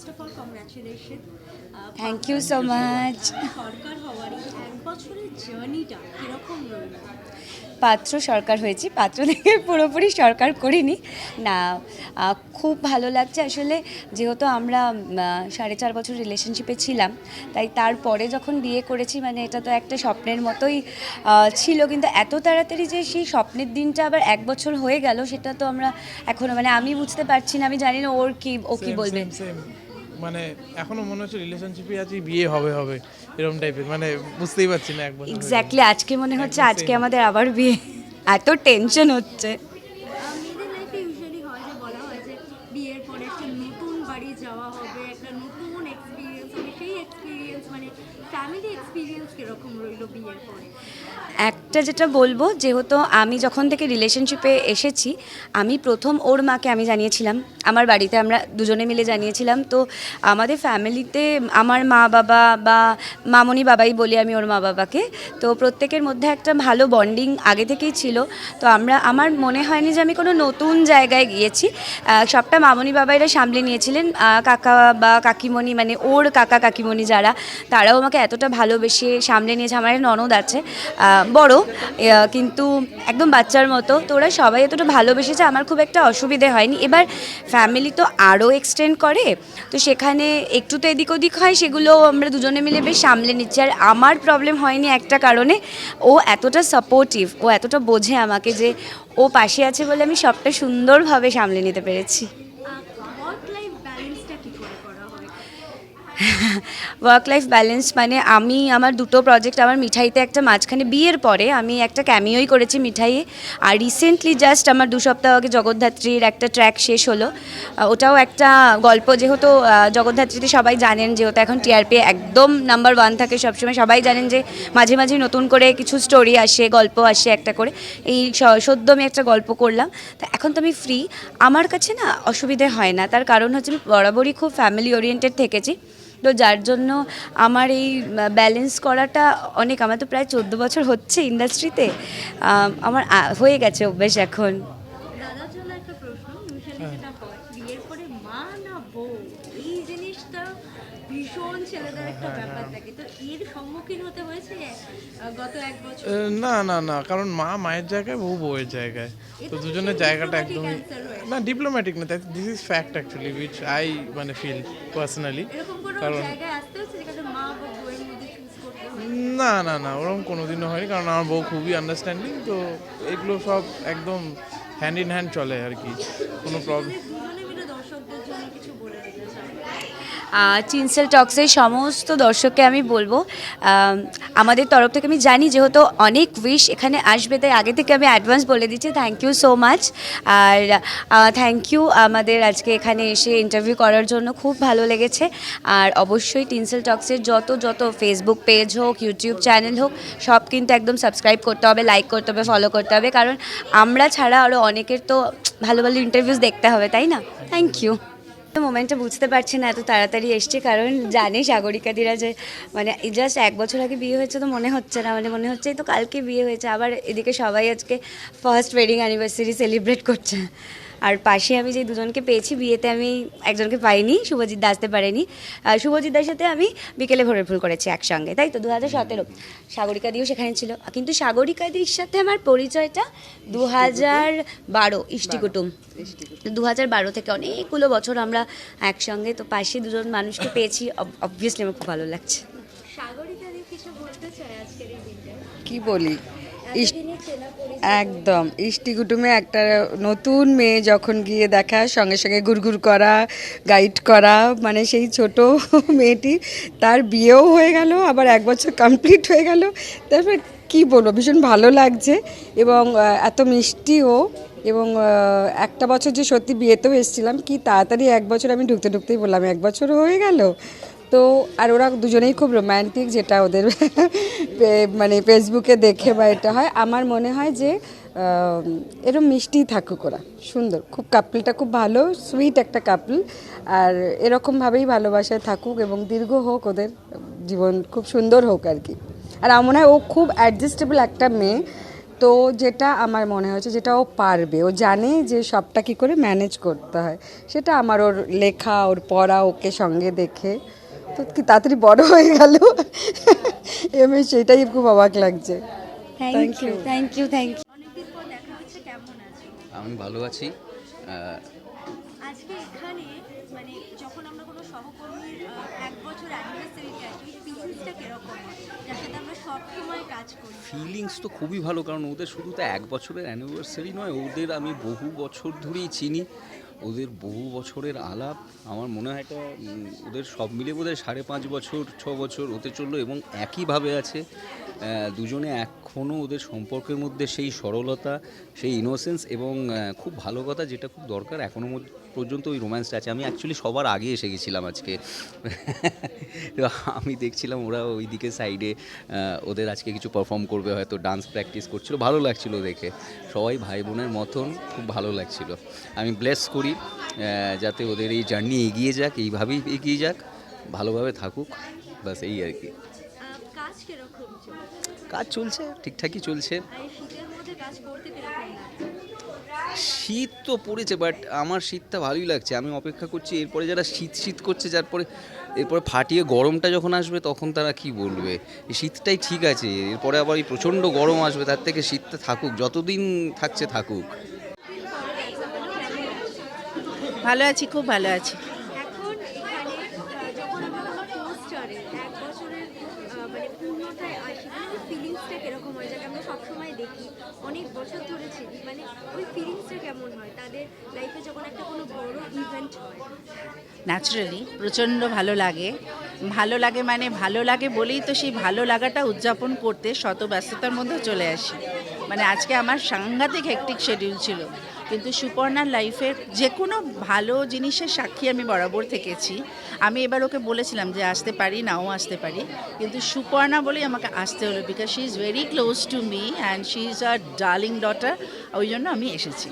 First of all congratulation thank you so much সরকার হওয়ার এই এক বছরের জার্নিটা কীরকম রইল? পাত্র সরকার হয়েছি পাত্র থেকে পুরোপুরি সরকার করিনি। না খুব ভালো লাগছে। আসলে যেহেতু আমরা সাড়ে চার বছর রিলেশনশিপে ছিলাম তাই তারপরে যখন বিয়ে করেছি মানে এটা তো একটা স্বপ্নের মতোই ছিল। কিন্তু এত তাড়াতাড়ি যে সেই স্বপ্নের দিনটা আবার এক বছর হয়ে গেল সেটা তো আমরা এখনও মানে আমি বুঝতে পারছি না। আমি জানি না ওর কি ও কি Same, বলবে। same, same. মানে এখনও মনে হচ্ছে রিলেশনশিপে আছি বিয়ে হবে হবে এরকম টাইপের মানে বুঝতেই পারছি না এক বছর গেল। এক্স্যাক্টলি আজকে মনে হচ্ছে আজকে আমাদের আবার বিয়ে। এত টেনশন হচ্ছে। বিয়ের পরে একটা নতুন বাড়ি যাওয়া হবে একটা নতুন এক্সপিরিয়েন্স সেই এক্সপিরিয়েন্স মানে একটা যেটা বলব, যেহেতু আমি যখন থেকে রিলেশনশিপে এসেছি, আমি প্রথম ওর মাকে আমি জানিয়েছিলাম। আমার বাড়িতে আমরা দুজনে মিলে জানিয়েছিলাম। তো আমাদের ফ্যামিলিতে আমার মা বাবা বা মামনি বাবাই বলি আমি ওর মা বাবাকে। তো প্রত্যেকের মধ্যে একটা ভালো বন্ডিং আগে থেকেই ছিল। তো আমরা, আমার মনে হয়নি যে আমি কোনো নতুন জায়গায় গিয়েছি। সবটা মামনি বাবাইরা সামলে নিয়েছিলেন। কাকা বা কাকিমণি মানে ওর কাকা কাকিমণি যারা তারাও আমাকে এতটা ভালোবেসে সামলে নিয়েছে, আমার ননদ আছে বড় কিন্তু একদম বাচ্চার মতো। তো ওরা সবাই এতটা ভালোবেসেছে আমার খুব একটা অসুবিধে হয়নি। এবার ফ্যামিলি তো আরও এক্সটেন্ড করে, তো সেখানে একটু তো এদিক ওদিক হয়, সেগুলো আমরা দুজনে মিলে বেশ সামলে নিচ্ছি। আর আমার প্রবলেম হয়নি একটা কারণে, ও এতটা সাপোর্টিভ ও এতটা বোঝে আমাকে যে ও পাশে আছে বলে আমি সবটা সুন্দরভাবে সামলে নিতে পেরেছি ওয়ার্ক লাইফ ব্যালেন্সটা কি করে করা হয় ওয়ার্ক লাইফ ব্যালেন্স মানে আমি আমার দুটো প্রজেক্ট আমার মিঠাইতে একটা মাঝখানে বিয়ের পরে আমি একটা ক্যামিওই করেছি মিঠাইয়ে। আর রিসেন্টলি জাস্ট আমার দু সপ্তাহ আগে জগদ্ধাত্রীর একটা ট্র্যাক শেষ হলো। ওটাও একটা গল্প যেহেতু জগদ্ধাত্রীতে সবাই জানেন, যেহেতু এখন টিআরপি একদম নাম্বার ওয়ান থাকে, সবসময় সবাই জানেন যে মাঝে মাঝে নতুন করে কিছু স্টোরি আসে, গল্প আসে একটা করে। এই সদ্য আমি একটা গল্প করলাম। তা এখন তো আমি ফ্রি আমার কাছে না অসুবিধে হয় না। তার কারণ হচ্ছে আমি বরাবরই খুব ফ্যামিলি ওরিয়েন্টেড থেকেছি। তো যার জন্য আমার এই ব্যালেন্স করাটা অনেক আমার তো প্রায় চোদ্দ বছর হচ্ছে ইন্ডাস্ট্রিতে আমার হয়ে গেছে অভ্যেস এখন। হয় মা না বউ? এই জিনিসটা ভীষণ ছেলেদের একটা ব্যাপার থাকে। তো এর সম্মুখীন হতে হয়েছে আহ, গত এক বছর? এ, না না না কারণ মা মায়ের জায়গায় বউ বউয়ের জায়গায়। তো দুজনের জায়গাটা একদমই না ডিপ্লোম্যাটিক না this is fact actually which I মানে ফিল পার্সোনালি কারণ না না না ওরকম কোনো দিনও হয়নি কারণ আমার বউ খুবই আন্ডারস্ট্যান্ডিং তো এগুলো সব একদম হ্যান্ড ইন হ্যান্ড চলে আর কি কোনো প্রবলেম দুজনে মিলে দর্শকদের জন্য কিছু বলে দিতে চাই চিনসেল টক্সের সমস্ত দর্শককে আমি বলব আমাদের তরফ থেকে আমি জানি যেহেতু অনেক উইশ এখানে আসবে, তাই আগে থেকে আমি অ্যাডভান্স বলে দিচ্ছি। থ্যাংক ইউ সো মাচ আর থ্যাংক ইউ আমাদের আজকে এখানে এসে ইন্টারভিউ করার জন্য। খুব ভালো লেগেছে। আর অবশ্যই টিনসেল টক্সের যত যত ফেসবুক পেজ হোক ইউটিউব চ্যানেল হোক, সব কিন্তু একদম সাবস্ক্রাইব করতে হবে লাইক করতে হবে ফলো করতে হবে। কারণ আমরা ছাড়া আরও অনেকের তো ভালো ভালো ইন্টারভিউস দেখতে হবে, তাই না? থ্যাংক ইউ মোমেন্টটা বুঝতে পারছি না, এত তাড়াতাড়ি এসছে। কারণ জানিস সাগরিকাদিরা যে মানে জাস্ট এক বছর আগে বিয়ে হয়েছে তো মনে হচ্ছে না মানে মনে হচ্ছে তো কালকে বিয়ে হয়েছে। আবার এদিকে সবাই আজকে ফার্স্ট ওয়েডিং অ্যানিভার্সারি সেলিব্রেট করছে। আর পাশে আমি যে দুজনকে পেয়েছি বিয়েতে আমি একজনকে পাইনি শুভজিৎ দা আসতে পারেনি। শুভজিৎ দার সাথে আমি বিকেলে ভোরের ফুল করেছি একসঙ্গে তাই তো? দু হাজার সতেরো। সাগরিকা দিও সেখানে ছিল। কিন্তু সাগরিকা দির সাথে আমার পরিচয়টা দু হাজার বারো। ইষ্টি কুটুম। দু হাজার বারো থেকে অনেকগুলো বছর আমরা একসঙ্গে তো পাশে দুজন মানুষকে পেয়েছি। অবভিয়াসলি আমার খুব ভালো লাগছে। সাগরিকা দি কিছু বলতে চাই আজকের এই দিনটা। কি বলি? একদম। ইষ্টি কুটুমে একটা নতুন মেয়ে যখন গিয়ে দেখা সঙ্গে সঙ্গে গুড়গুড় করা গাইড করা মানে সেই ছোট মেয়েটি তার বিয়েও হয়ে গেল আবার এক বছর কমপ্লিট হয়ে গেল। তারপর কি বলব ভীষণ ভালো লাগছে এবং এত মিষ্টিও এবং একটা বছর যে সত্যি বিয়েতেও এসেছিলাম কি তাড়াতাড়ি এক বছর আমি ঢুকতে ঢুকতেই বললাম এক বছর হয়ে গেল? তো আর ওরা দুজনেই খুব রোম্যান্টিক যেটা ওদের মানে ফেসবুকে দেখে বা এটা হয়। আমার মনে হয় যে এরম মিষ্টি থাকুক ওরা, সুন্দর। খুব কাপলটা খুব ভালো সুইট একটা কাপল আর এরকমভাবেই ভালোবাসায় থাকুক এবং দীর্ঘ হোক ওদের জীবন, খুব সুন্দর হোক আর কি। আর আমার মনে হয় ও খুব অ্যাডজাস্টেবল একটা মেয়ে। তো যেটা আমার মনে হয়েছে, যেটা ও পারবে। ও জানে যে সবটা কি করে ম্যানেজ করতে হয়। সেটা আমার ওর লেখা, ওর পড়া, ওকে সঙ্গে দেখে। তো কি তাড়াতাড়ি বড় হয়ে গেল? এমনি সেটাই খুব অবাক লাগছে। Thank you thank you thank you অনেকদিন পর দেখা হচ্ছে কেমন আছো? আমি ভালো আছি। আজকে এখানে মানে যখন আমরা কোনো সহকর্মীর এক বছর অ্যানিভার্সারিতে আসি ফিলিংসটা কীরকম যার সাথে আমরা সবসময় কাজ করি। ফিলিংস তো খুবই ভালো কারণ ওদের শুধু তো এক বছরের অ্যানিভার্সারি নয় ওদের আমি বহু বছর ধরেই চিনি। ওদের বহু বছরের আলাপ, আমার মনে হয় এটা ওদের সব মিলে বোধহয় সাড়ে পাঁচ বছর, ছ বছর হতে চলল এবং একইভাবে আছে দুজনে এখনও ওদের সম্পর্কের মধ্যে সেই সরলতা, সেই ইনোসেন্স এবং খুব ভালো কথা যেটা খুব দরকার এখনও পর্যন্ত ওই রোম্যান্সটা আছে। আমি অ্যাকচুয়ালি সবার আগে এসে গেছিলাম আজকে। তো আমি দেখছিলাম ওরা ওইদিকে সাইডে ওদের আজকে কিছু পারফর্ম করবে, হয়তো ডান্স প্র্যাকটিস করছিল। ভালো লাগছিল দেখে। সবাই ভাই বোনের মতন খুব ভালো লাগছিল। আমি ব্লেস করি যাতে ওদের এই জার্নি এগিয়ে যাক, এইভাবেই এগিয়ে যাক, ভালোভাবে থাকুক। বাস এই আর কি। কীরকম কাজ চলছে ঠিকঠাকই চলছে। শীত তো পড়েছে বাট আমার শীতটা ভালোই লাগছে। আমি অপেক্ষা করছি এরপরে যারা শীত শীত করছে যার পরে এরপরে ফাটিয়ে গরমটা যখন আসবে তখন তারা কি বলবে? এই শীতটাই ঠিক আছে এরপরে আবার এই প্রচণ্ড গরম আসবে তার থেকে শীতটা থাকুক যতদিন থাকছে থাকুক। ভালো আছি খুব ভালো আছি এখন এখানে আহ, যখন আমরা কোনো পোস্টারে এক বছরের আহ, মানে পূর্ণতায় আসি মানে ওই ফিলিংসটা কীরকম হয় যাকে আমরা সবসময় দেখি অনেক বছর ধরে চিনি মানে ওই ফিলিংসটা কেমন হয় তাদের হয় ন্যাচারালি প্রচণ্ড ভালো লাগে। ভালো লাগে মানে ভালো লাগে বলেই তো সেই ভালো লাগাটা উদযাপন করতে শত ব্যস্ততার মধ্যে চলে আসি। মানে আজকে আমার সাংঘাতিক হেকটিক শিডিউল ছিল। কিন্তু সুপর্ণার লাইফের যে কোনো ভালো জিনিসের সাক্ষী আমি বরাবর থেকেছি। আমি এবার ওকে বলেছিলাম যে আসতে পারি, নাও আসতে পারি। কিন্তু সুপর্ণা বলেই আমাকে আসতে হলো because she is very close to me and she is a darling daughter ওই জন্য আমি এসেছি।